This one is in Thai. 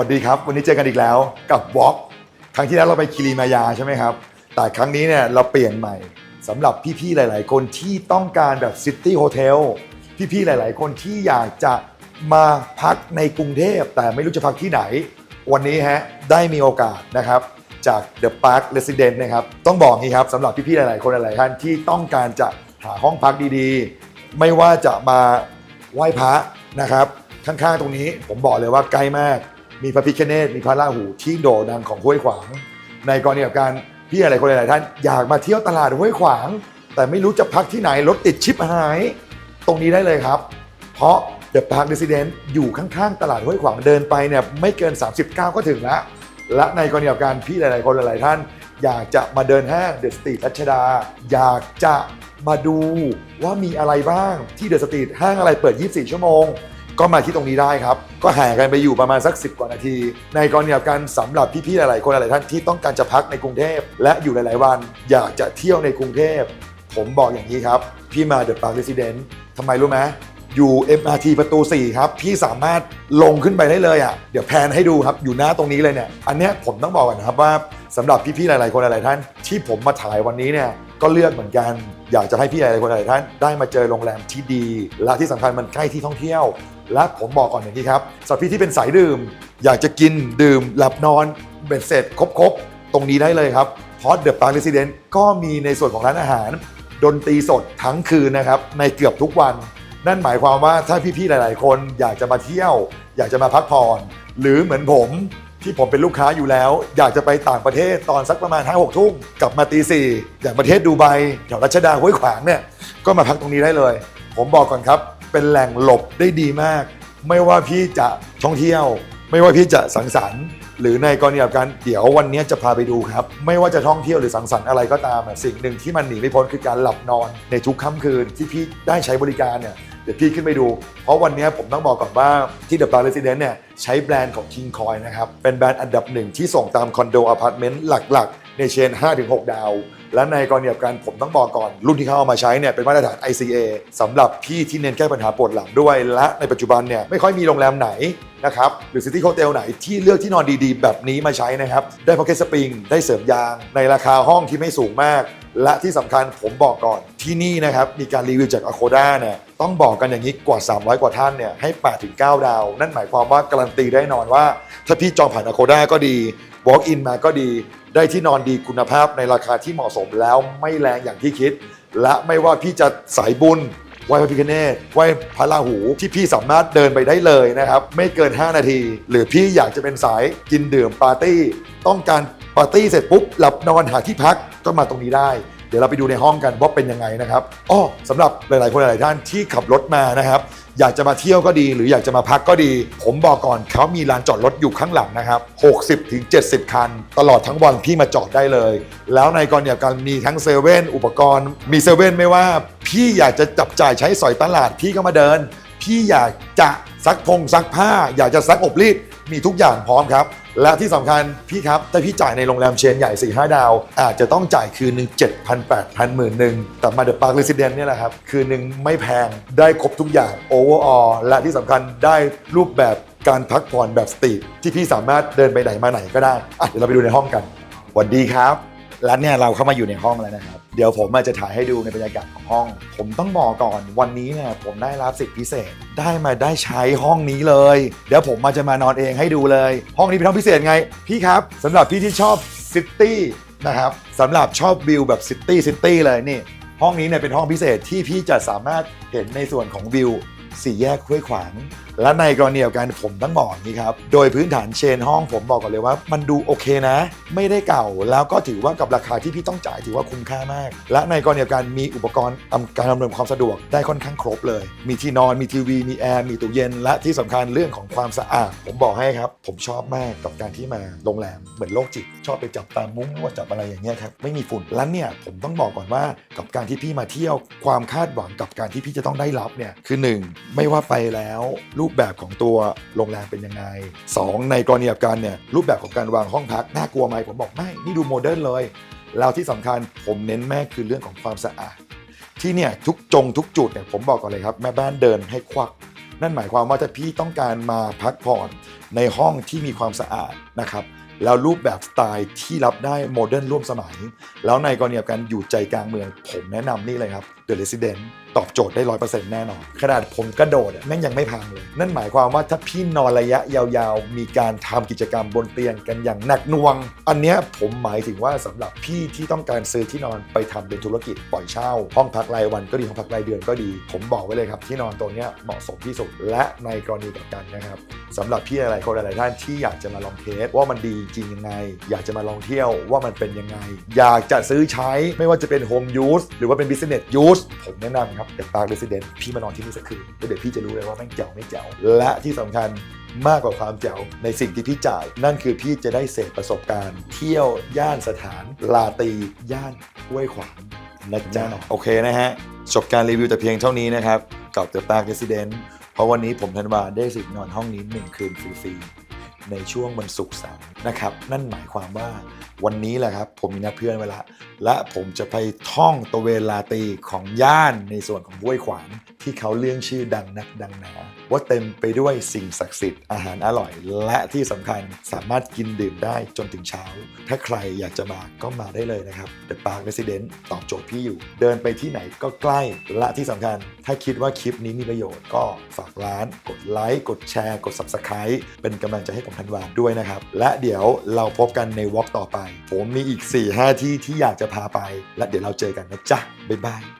วัสดีครับ วันนี้เจอกันอีกแล้วกับวอล์กครั้งที่แล้วเราไปคิริมายาใช่ไหมครับ แต่ครั้งนี้เนี่ยเราเปลี่ยนใหม่สำหรับพี่ๆหลาย ๆ คนที่ต้องการแบบซิตี้โฮเทลพี่ๆหลาย ๆ คนที่อยากจะมาพักในกรุงเทพแต่ไม่รู้จะพักที่ไหน วันนี้ฮะได้มีโอกาสนะครับจาก The Park Resident นะครับ ต้องบอกงี้ครับสำหรับพี่ ๆ หลาย ๆ คนหลาย ๆ ท่านที่ต้องการจะหาห้องพักดีๆ ไม่ว่าจะมาไหว้พระนะครับ ข้าง ๆ ตรงนี้ผมบอกเลยว่าใกล้มาก มีพระพิฆเนศมีพระราหูที่โด่งดังของห้วยขวาง ในกรณีกับการพี่อะไรคนหลายๆท่านอยากมาเที่ยวตลาดห้วยขวาง แต่ไม่รู้จะพักที่ไหนรถติดชิปหาย ตรงนี้ได้เลยครับ เพราะ The Park Resident อยู่ข้างๆ ตลาดห้วยขวางเดินไปเนี่ยไม่เกิน 39 ก็ถึงแล้วและในกรณีกับการพี่หลายๆคนหลายๆท่าน อยากจะมาเดินห้างเดอะสตรีทรัชดา อยากจะมาดูว่ามีอะไรบ้างที่เดอะสตรีทห้างอะไรเปิด 24 ชั่วโมง ก็มาที่ตรงนี้ได้ครับ ก็แห่กันไปอยู่ประมาณสัก 10 กว่านาที ในกรณีกันสำหรับพี่ๆหลายๆคนหลายท่านที่ต้องการจะพักในกรุงเทพและอยู่หลาย ๆ วัน อยากจะเที่ยวในกรุงเทพผมบอกอย่างนี้ครับ พี่มาเดอะปาร์คเรสซิเดนต์ทำไมรู้ไหมอยู่ MRT ประตู 4 ครับ พี่สามารถลงขึ้นไปได้เลยอะเดี๋ยวแพนให้ดูครับอยู่หน้าตรงนี้เลยเนี่ยอันเนี้ยผมต้องบอกก่อนนะครับว่าสำหรับพี่ๆหลายๆคนหลายๆท่าน ที่ผมมาถ่ายวันนี้เนี่ยก็เลือกเหมือนกัน อยากจะให้พี่หลายๆคนหลายท่านได้มาเจอโรงแรมที่ดี และที่สำคัญมันใกล้ที่ท่องเที่ยว และผมบอกก่อนอย่างนี้ครับสำหรับพี่ที่เป็นสายดื่ม อยากจะกินดื่ม หลับนอนเบ็ดเสร็จครบๆ ตรงนี้ได้เลยครับเพราะเดอะปาร์คเรสซิเดนต์ก็มีในส่วนของร้านอาหาร ดนตรีสดทั้งคืนนะครับ ในเกือบทุกวัน นั่นหมายความว่าถ้าพี่ๆหลาย ๆ คนอยากจะมาเที่ยว อยากจะมาพักผ่อน หรือเหมือนผม ที่ผมเป็นลูกค้าอยู่แล้ว อยากจะไปต่างประเทศตอนสักประมาณ5 6ทุ่มกลับมาตีสี่อย่างประเทศดูไบแถวรัชดาห้วยขวางเนี่ยก็มาพักตรงนี้ได้เลย ผมบอกก่อนครับ เป็นแหล่งหลบได้ดีมาก ไม่ว่าพี่จะท่องเที่ยว ไม่ว่าพี่จะสังสรรค์ หรือในกรณีแบบการเดี๋ยววันนี้จะพาไปดูครับ ไม่ว่าจะท่องเที่ยวหรือสังสรรค์อะไรก็ตามสิ่งหนึ่งที่มันหนีไม่พ้นคือการหลับนอนในทุกค่ำคืนที่พี่ได้ใช้บริการเนี่ย ดี๋ยวพี่ขึ้นไปดู เพราะวันนี้ผมต้องบอกก่อนว่าที่ The Bar Resident เนี่ยใช้แบรนด์ของ King Coin นะครับ เป็นแบรนด์อันดับหนึ่งที่ส่งตามคอนโดอพาร์ตเมนต์หลักๆ ในเชน 5-6 ดาว และในกรณีแบบการผมต้องบอกก่อน รุ่นที่เขาเอามาใช้เนี่ยเป็นมาตรฐาน ICA สำหรับพี่ที่เน้นแก้ปัญหาปวดหลังด้วย และในปัจจุบันเนี่ยไม่ค่อยมีโรงแรมไหนนะครับหรือซิตี้โฮเทลไหนที่เลือกที่นอนดีๆ แบบนี้มาใช้นะครับได้พ็อกเก็ตสปริงได้เสริมยาง ในราคาห้องที่ไม่สูงมาก และที่สำคัญผมบอกก่อนที่นี่นะครับมีการรีวิวจาก Akoda เนี่ย ต้องบอกกันอย่างนี้กว่า 300 กว่าท่านเนี่ยให้8ถึง9ดาว นั่นหมายความว่าการันตีได้นอนว่า ถ้าพี่จองผ่าน Akoda ก็ดี Walk in มาก็ดีได้ที่นอนดีคุณภาพในราคาที่เหมาะสมแล้วไม่แรงอย่างที่คิด และไม่ว่าพี่จะสายบุญไหว้พระพิฆเนศไหว้พระราหูที่พี่สามารถเดินไปได้เลยนะครับ ไม่เกิน 5 นาที หรือพี่อยากจะเป็นสายกินดื่มปาร์ตี้ ต้องการปาร์ตี้เสร็จปุ๊บหลับนอนหาที่พักก็มาตรงนี้ได้ เดี๋ยวเราไปดูในห้องกันว่าเป็นยังไงนะครับอ้อสำหรับหลาย ๆ คนหลาย ๆ ท่านที่ขับรถมานะครับ อยากจะมาเที่ยวก็ดี หรืออยากจะมาพักก็ดี ผมบอกก่อนเขามีลานจอดรถอยู่ข้างหลังนะครับ 60-70 คัน ตลอดทั้งวันพี่มาจอดได้เลย แล้วในกรณีกันมีทั้งเซเว่นอุปกรณ์ มีเซเว่นไม่ว่า พี่อยากจะจับจ่ายใช้สอยตลาดพี่ก็มาเดิน พี่อยากจะซักพงซักผ้า อยากจะซักอบรีดมีทุกอย่างพร้อมครับ และที่สำคัญพี่ครับถ้าพี่จ่ายในโรงแรมเชนใหญ่4 5ดาว อาจจะต้องจ่ายคืนหนึ่ง7,000 8,000หมื่นหนึ่งแต่มาเดอะปาร์คเรสซิเดนต์เนี่ยแหละครับ คืนหนึ่งไม่แพงได้ครบทุกอย่างโอเวอร์ออและที่สำคัญได้รูปแบบการพักผ่อนแบบสตรีทที่พี่สามารถเดินไปไหนมาไหนก็ได้อะเดี๋ยวเราไปดูในห้องกันสวัสดีครับ แล้วเนี่ยเราเข้ามาอยู่ในห้องแล้วนะครับ เดี๋ยวผมมาจะถ่ายให้ดูในบรรยากาศของห้อง ผมต้องบอกก่อนวันนี้เนี่ยผมได้รับสิทธิพิเศษได้มาได้ใช้ห้องนี้เลย เดี๋ยวผมมาจะมานอนเองให้ดูเลย ห้องนี้เป็นห้องพิเศษไง พี่ครับสำหรับพี่ที่ชอบซิตี้นะครับสำหรับชอบวิวแบบซิตี้ซิตี้เลยนี่ ห้องนี้เนี่ยเป็นห้องพิเศษที่พี่จะสามารถเห็นในส่วนของวิวสี่แยกห้วยขวาง และในกรณีเดียวกันผมต้องบอกนี้ครับ โดยพื้นฐานเชนห้องผมบอกก่อนเลยว่า มันดูโอเคนะ ไม่ได้เก่าแล้วก็ถือว่ากับราคาที่พี่ต้องจ่ายถือว่าคุ้มค่ามาก และในกรณีเดียวกันมีอุปกรณ์การอำนวยความสะดวกได้ค่อนข้างครบเลย มีที่นอนมีทีวีมีแอร์มีตู้เย็น และที่สำคัญเรื่องของความสะอาด ผมบอกให้ครับ ผมชอบมากกับการที่มาโรงแรมเหมือนโรคจิต ชอบไปจับตามมุ้งว่าจับอะไรอย่างเงี้ยครับไม่มีฝุ่นและเนี่ยผมต้องบอกก่อนว่ากับการที่พี่มาเที่ยวความคาดหวังกับการที่พี่จะต้องได้รับเนี่ยคือหนึ่งไม่ว่าไปแล้วรูกปแบบของตัวโรงแรมเป็นยังไงสองในกรณีแบบการเนี่ยรูปแบบของการวางห้องพักน่ากลัวไหมผมบอกไม่นี่ดูโมเดิร์นเลยแล้วที่สำคัญผมเน้นแม่คือเรื่องของความสะอาด ที่เนี่ยทุกจงทุกจุดเนี่ยผมบอกก่อนเลยครับ แม่บ้านเดินให้ควัก นั่นหมายความว่าถ้าพี่ต้องการมาพักผ่อนในห้องที่มีความสะอาดนะครับแล้วรูปแบบสไตล์ที่รับได้โมเดิร์นร่วมสมัย แล้วในกรณีกับการอยู่ใจกลางเมือง ผมแนะนำนี่เลยครับ The Resident ตอบโจทย์ได้ร้อยเปอร์เซ็นต์แน่นอน ขนาดผมกระโดดแม่งยังไม่พังเลย นั่นหมายความว่าถ้าพี่นอนระยะยาวๆ มีการทำกิจกรรมบนเตียงกันอย่างหนักหน่วง อันเนี้ยผมหมายถึงว่าสำหรับพี่ที่ต้องการซื้อที่นอนไปทำเป็นธุรกิจปล่อยเช่า ห้องพักรายวันก็ดีห้องพักรายเดือนก็ดี ผมบอกไว้เลยครับที่นอนตัวเนี้ยเหมาะสมที่สุด และในกรณีแบบกันนะครับสำหรับพี่หลายคนหลายๆท่านที่อยากจะมาลองเทสว่ามันดีจริงยังไง อยากจะมาลองเที่ยวว่ามันเป็นยังไง อยากจะซื้อใช้ไม่ว่าจะเป็นโฮมยูสหรือว่าเป็นบิสเนสยูสผมแนะนำครับเดอะปาร์คเรสซิเดนพี่มานอนที่นี่สักคืนแล้วเดี๋ยวพี่จะรู้เลยว่าแม่งแจ๋วไม่แจ๋วและที่สำคัญมากกว่าความแจ๋วในสิ่งที่พี่จ่าย นั่นคือพี่จะได้เสพประสบการณ์ เที่ยวย่านสถานลาตรีย่านห้วยขวางนะจ๊ะโอเคนะฮะจบการรีวิวแต่เพียงเท่านี้นะครับกับ The Park Resident เพราะวันนี้ผมธันวาได้สิทธิ์นอนห้องนี้1คืนฟรีๆ ในช่วงวันศุกร์เสาร์นะครับ นั่นหมายความว่าวันนี้แหละครับ ผมมีนัดเพื่อนไว้ละ และผมจะไปท่องตะเวนลาตีของย่านในส่วนของห้วยขวาง ที่เขาเรื่องชื่อดังนักดังหนาว่าเต็มไปด้วยสิ่งศักดิ์สิทธิ์อาหารอร่อย และที่สำคัญสามารถกินดื่มได้จนถึงเช้า ถ้าใครอยากจะมาก็มาได้เลยนะครับ The Park Resident ตอบโจทย์พี่อยู่ เดินไปที่ไหนก็ใกล้และที่สำคัญ ถ้าคิดว่าคลิปนี้มีประโยชน์ก็ฝากร้าน กดไลค์กดแชร์กด Subscribe เป็นกำลังใจให้ผมทันวานด้วยนะครับ และเดี๋ยวเราพบกันในวอล์กต่อไป ผมมีอีก 4-5 ที่ที่อยากจะพาไป และเดี๋ยวเราเจอกันนะจ๊ะบ๊ายบาย